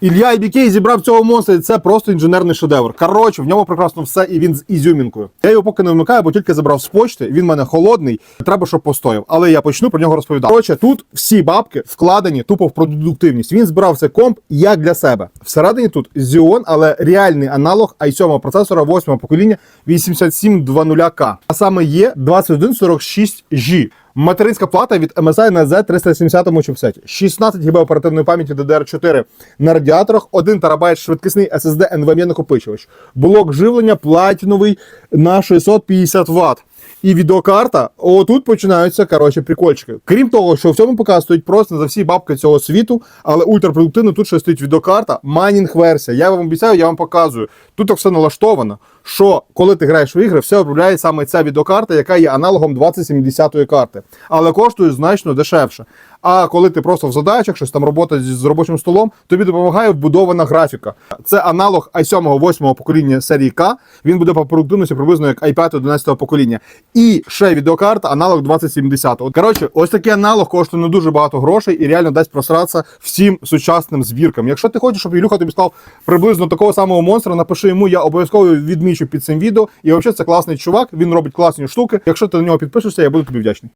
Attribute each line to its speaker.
Speaker 1: Ілля IBK зібрав цього монстра, і це просто інженерний шедевр. Коротше, в ньому прекрасно все, і він з ізюмінкою. Я його поки не вмикаю, бо тільки забрав з почти. Він в мене холодний, треба, щоб постояв. Але я почну про нього розповідати. Коротше, тут всі бабки вкладені тупо в продуктивність. Він збирав цей комп як для себе. Всередині тут Xeon, але реальний аналог i7 процесора 8 покоління 8720K. А саме є 2146G. Материнська плата від MSI на Z370 чипсеті, 16 ГБ оперативної пам'яті DDR4 на радіаторах, 1 ТБ швидкісний SSD NVMe накопичувач, блок живлення платіновий на 650 Вт. І відеокарта, отут починаються коротше прикольчики. Крім того, що в цьому ПК стоїть просто за всі бабки цього світу, але ультрапродуктивно тут ще стоїть відеокарта, майнінг версія. Я вам обіцяю, я вам показую. Тут так все налаштовано, що коли ти граєш в ігри, все обробляє саме ця відеокарта, яка є аналогом 2070 карти, але коштує значно дешевше. А коли ти просто в задачах, щось там робота з, робочим столом, тобі допомагає вбудована графіка. Це аналог i7 8 покоління серії К. Він буде по продуктивності приблизно як i5 11 покоління. І ще відеокарта, аналог 2070. От коротше, ось такий аналог коштує не дуже багато грошей і реально дасть просратися всім сучасним збіркам. Якщо ти хочеш, щоб Ілюха тобі сказав приблизно такого самого монстра, напиши йому, я обов'язково відмічу під цим відео. І взагалі це класний чувак, він робить класні штуки. Якщо ти на нього підпишешся, я буду тобі вдячний.